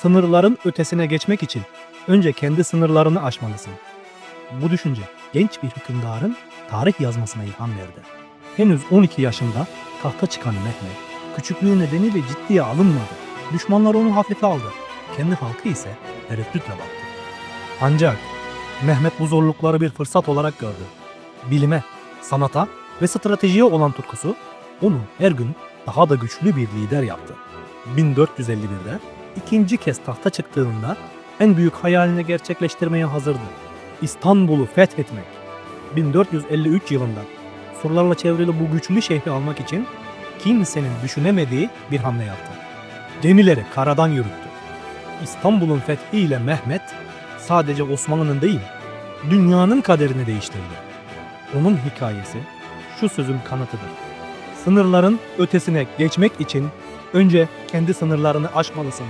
Sınırların ötesine geçmek için önce kendi sınırlarını aşmalısın. Bu düşünce genç bir hükümdarın tarih yazmasına ilham verdi. Henüz 12 yaşında tahta çıkan Mehmet, küçüklüğü nedeniyle ciddiye alınmadı. Düşmanlar onu hafife aldı. Kendi halkı ise tereddütle baktı. Ancak Mehmet bu zorlukları bir fırsat olarak gördü. Bilime, sanata ve stratejiye olan tutkusu onu her gün daha da güçlü bir lider yaptı. 1451'de ikinci kez tahta çıktığında en büyük hayalini gerçekleştirmeye hazırdı. İstanbul'u fethetmek. 1453 yılında surlarla çevrili bu güçlü şehri almak için kimsenin düşünemediği bir hamle yaptı. Gemileri karadan yürüttü. İstanbul'un fethiyle Mehmet sadece Osmanlı'nın değil, dünyanın kaderini değiştirdi. Onun hikayesi şu sözün kanıtıdır. Sınırların ötesine geçmek için önce kendi sınırlarını aşmalısın.